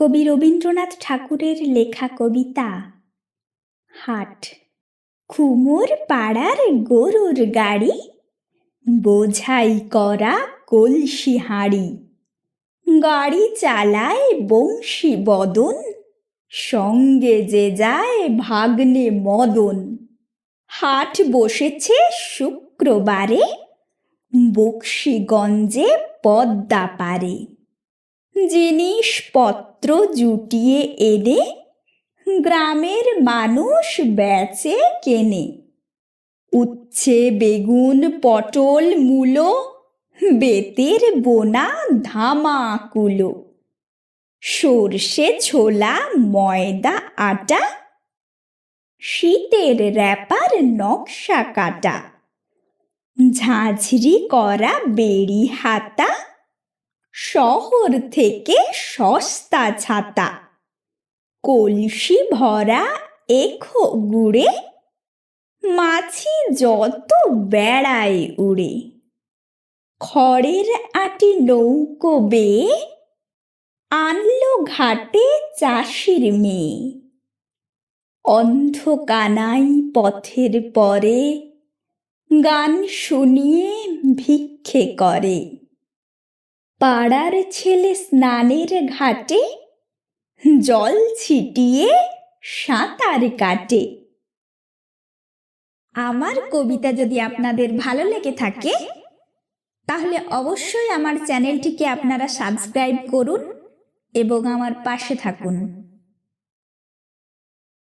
কবি রবীন্দ্রনাথ ঠাকুরের লেখা কবিতা। হাট। কুমোর পাড়ার গরুর গাড়ি, বোঝাই করা কলসি হাঁড়ি। গাড়ি চালায় বংশী বদন, সঙ্গে যে যায় ভাগ্নে মদন। হাট বসেছে শুক্রবারে, বক্সিগঞ্জে পদ্মা পারে। জিনিসপত্র জুটিয়ে এনে গ্রামের মানুষ বেচে কেনে। উচ্ছে, বেগুন, পটল, মূলো, বেতের বোনা ধামাকুলো সর্ষে, ছোলা, ময়দা, আটা, শীতের র্যাপার নকশা কাটা। ঝাঁঝরি করা বেড়ি হাতা শহর থেকে সস্তা ছাতা। কলসি ভরা এখো গুড়ে মাছি যত বেড়ায় উড়ে। খড়ের আটি নৌকো বেয়ে আনলো ঘাটে চাষির মেয়ে। অন্ধ কানাই পথের পরে গান শুনিয়ে ভিক্ষে করে। পাড়ার ছেলে স্নানের ঘাটে, জল ছিটিয়ে সাঁতার কাটে। আমার কবিতা যদি আপনাদের ভালো লেগে থাকে, তাহলে অবশ্যই আমার চ্যানেলটিকে আপনারা সাবস্ক্রাইব করুন এবং আমার পাশে থাকুন।